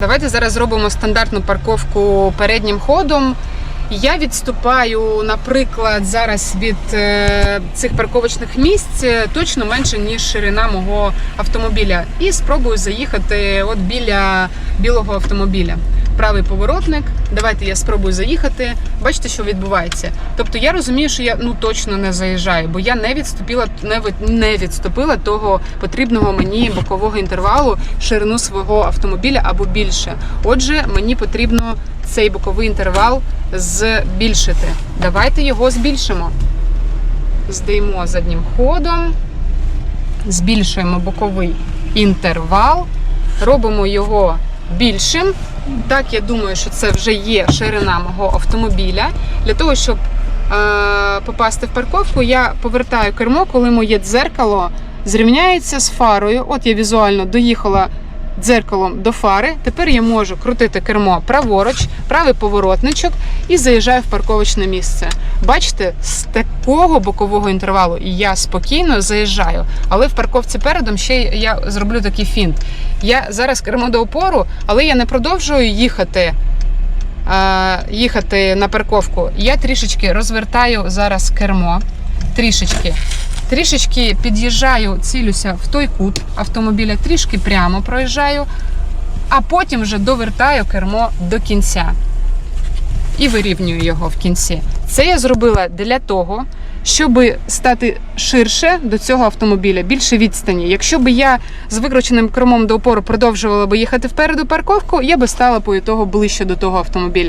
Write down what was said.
Давайте зараз зробимо стандартну парковку переднім ходом. Я відступаю, наприклад, зараз від е, цих парковочних місць е, точно менше, ніж ширина мого автомобіля. І спробую заїхати от біля білого автомобіля. Правий поворотник. Давайте я спробую заїхати. Бачите, що відбувається. Тобто я розумію, що я ну точно не заїжджаю, бо я не відступила, не, не відступила того потрібного мені бокового інтервалу ширину свого автомобіля або більше. Отже, мені потрібно цей боковий інтервал збільшити. Давайте його збільшимо. Здаємо заднім ходом, збільшуємо боковий інтервал, робимо його більшим. Так, я думаю, що це вже є ширина мого автомобіля. Для того, щоб е, попасти в парковку, я повертаю кермо, коли моє дзеркало зрівняється з фарою. От я візуально доїхала дзеркалом до фари. Тепер я можу крутити кермо праворуч, правий поворотничок і заїжджаю в парковочне місце. Бачите, з такого бокового інтервалу я спокійно заїжджаю. Але в парковці передом ще я зроблю такий фінт. Я зараз кермо до опору, але я не продовжую їхати. е, Їхати на парковку, я трішечки розвертаю зараз кермо. Трішечки. Трішечки під'їжджаю, цілюся в той кут автомобіля, трішки прямо проїжджаю, а потім вже довертаю кермо до кінця і вирівнюю його в кінці. Це я зробила для того, щоб стати ширше до цього автомобіля, більше відстані. Якщо б я з викрученим кермом до опору продовжувала би їхати впереду парковку, я би стала по того ближче до того автомобіля.